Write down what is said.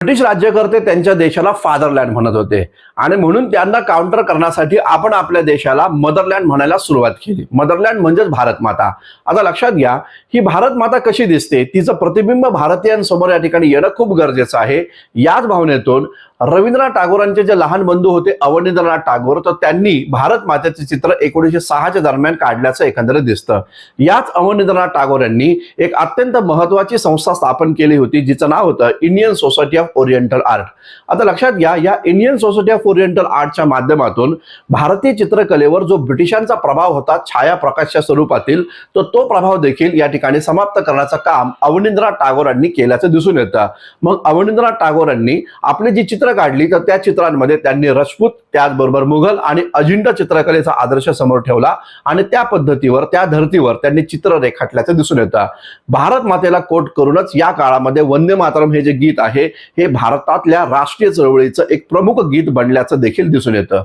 British राज्यकर्ते त्यांच्या देशाला फादरलँड म्हणत होते. आणि म्हणून त्यांना काउंटर करण्यासाठी आपण आपल्या देशाला मदरलँड म्हणायला सुरुवात केली. मदरलँड म्हणजेच भारत माता. आता लक्षात घ्या ही भारत माता कशी दिसते? तिचं प्रतिबिंब भारतीयांसमोर या ठिकाणी येणं खूप गरजेचं आहे. याच भावनेतून रवींद्रनाथ टागोरांचे जे लहान बंधू होते अवनींद्रनाथ टागोर तर त्यांनी भारत मातेचे चित्र एकोणीसशे सहाच्या दरम्यान काढल्याचं एकंदरीत दिसतं. याच अवनींद्रनाथ टागोर यांनी एक अत्यंत महत्वाची संस्था स्थापन केली होती जिचं नाव होतं Indian society of oriental art आता लक्षात घ्या या इंडियन सोसायटी ऑफ ओरिएंटल आर्टच्या माध्यमातून भारतीय चित्रकलेवर जो ब्रिटिशांचा प्रभाव होता छाया प्रकाशच्या स्वरूपातील तर तो प्रभाव देखील या ठिकाणी समाप्त करण्याचं काम अवनिंद्रनाथ टागोरांनी केल्याचं दिसून येतं. मग अवनिंद्रनाथ टागोरांनी आपली जी चित्र काढली तर त्या चित्रांमध्ये त्यांनी रजपूत त्याचबरोबर मुघल आणि अजिंठा चित्रकलेचा आदर्श समोर ठेवला आणि त्या पद्धतीवर त्या धर्तीवर त्यांनी चित्र रेखाटल्याचं दिसून येतं. भारत मातेला कोट करूनच या काळामध्ये वंदे मातरम हे जे गीत आहे हे भारतातल्या राष्ट्रीय चळवळीचं एक प्रमुख गीत बनल्याचं देखील दिसून येतं.